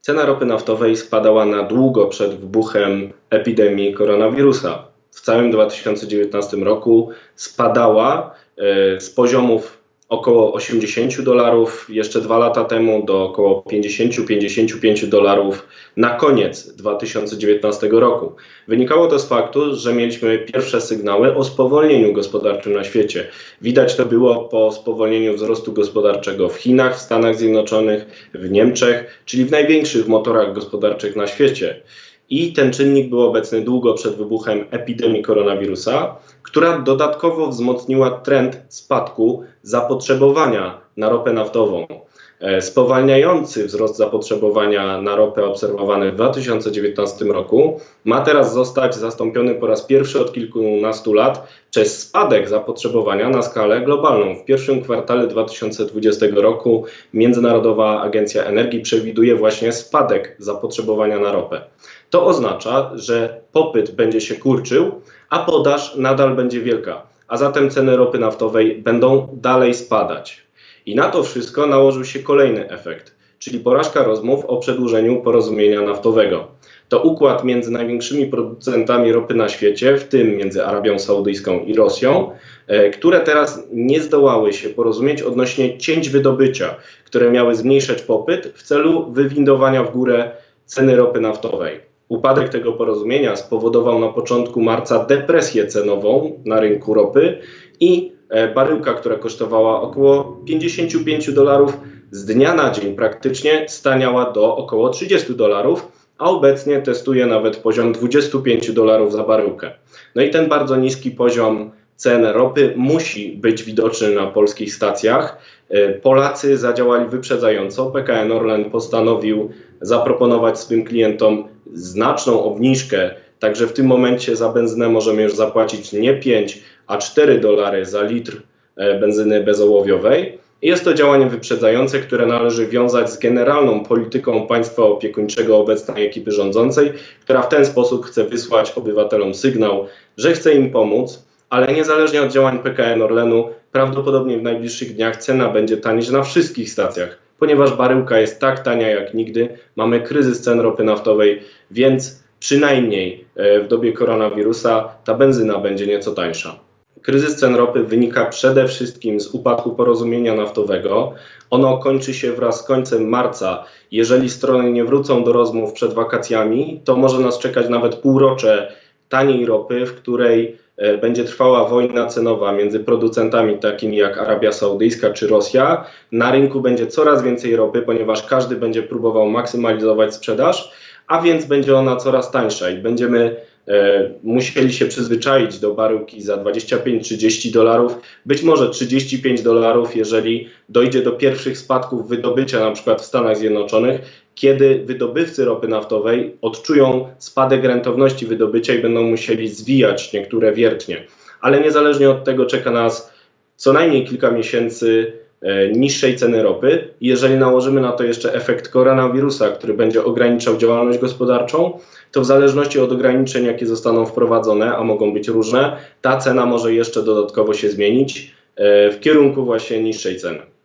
Cena ropy naftowej spadała na długo przed wybuchem epidemii koronawirusa. W całym 2019 roku spadała e, z poziomów około 80 dolarów jeszcze dwa lata temu do około 50-55 dolarów na koniec 2019 roku. Wynikało to z faktu, że mieliśmy pierwsze sygnały o spowolnieniu gospodarczym na świecie. Widać to było po spowolnieniu wzrostu gospodarczego w Chinach, w Stanach Zjednoczonych, w Niemczech, czyli w największych motorach gospodarczych na świecie. I ten czynnik był obecny długo przed wybuchem epidemii koronawirusa, która dodatkowo wzmocniła trend spadku zapotrzebowania na ropę naftową. E, Spowalniający wzrost zapotrzebowania na ropę obserwowany w 2019 roku ma teraz zostać zastąpiony po raz pierwszy od kilkunastu lat przez spadek zapotrzebowania na skalę globalną. W pierwszym kwartale 2020 roku Międzynarodowa Agencja Energii przewiduje właśnie spadek zapotrzebowania na ropę. To oznacza, że popyt będzie się kurczył, a podaż nadal będzie wielka, a zatem ceny ropy naftowej będą dalej spadać. I na to wszystko nałożył się kolejny efekt, czyli porażka rozmów o przedłużeniu porozumienia naftowego. To układ między największymi producentami ropy na świecie, w tym między Arabią Saudyjską i Rosją, e, które teraz nie zdołały się porozumieć odnośnie cięć wydobycia, które miały zmniejszać popyt w celu wywindowania w górę ceny ropy naftowej. Upadek tego porozumienia spowodował na początku marca depresję cenową na rynku ropy i e, baryłka, która kosztowała około 55 dolarów, z dnia na dzień praktycznie staniała do około 30 dolarów, a obecnie testuje nawet poziom 25 dolarów za baryłkę. No i ten bardzo niski poziom cen ropy musi być widoczny na polskich stacjach. E, Polacy zadziałali wyprzedzająco. PKN Orlen postanowił zaproponować swym klientom znaczną obniżkę. Także w tym momencie za benzynę możemy już zapłacić nie 5, a 4 dolary za litr e, benzyny bezołowiowej. Jest to działanie wyprzedzające, które należy wiązać z generalną polityką państwa opiekuńczego obecnej ekipy rządzącej, która w ten sposób chce wysłać obywatelom sygnał, że chce im pomóc, ale niezależnie od działań PKN Orlenu, prawdopodobnie w najbliższych dniach cena będzie tanieć na wszystkich stacjach, ponieważ baryłka jest tak tania jak nigdy, mamy kryzys cen ropy naftowej, więc przynajmniej e, w dobie koronawirusa ta benzyna będzie nieco tańsza. Kryzys cen ropy wynika przede wszystkim z upadku porozumienia naftowego. Ono kończy się wraz z końcem marca. Jeżeli strony nie wrócą do rozmów przed wakacjami, to może nas czekać nawet półrocze taniej ropy, w której będzie trwała wojna cenowa między producentami takimi jak Arabia Saudyjska czy Rosja. Na rynku będzie coraz więcej ropy, ponieważ każdy będzie próbował maksymalizować sprzedaż, a więc będzie ona coraz tańsza i będziemy e, musieli się przyzwyczaić do baryłki za 25-30 dolarów, być może 35 dolarów, jeżeli dojdzie do pierwszych spadków wydobycia, na przykład w Stanach Zjednoczonych, kiedy wydobywcy ropy naftowej odczują spadek rentowności wydobycia i będą musieli zwijać niektóre wiertnie. Ale niezależnie od tego czeka nas co najmniej kilka miesięcy e, niższej ceny ropy. Jeżeli nałożymy na to jeszcze efekt koronawirusa, który będzie ograniczał działalność gospodarczą, to w zależności od ograniczeń, jakie zostaną wprowadzone, a mogą być różne, ta cena może jeszcze dodatkowo się zmienić e, w kierunku właśnie niższej ceny.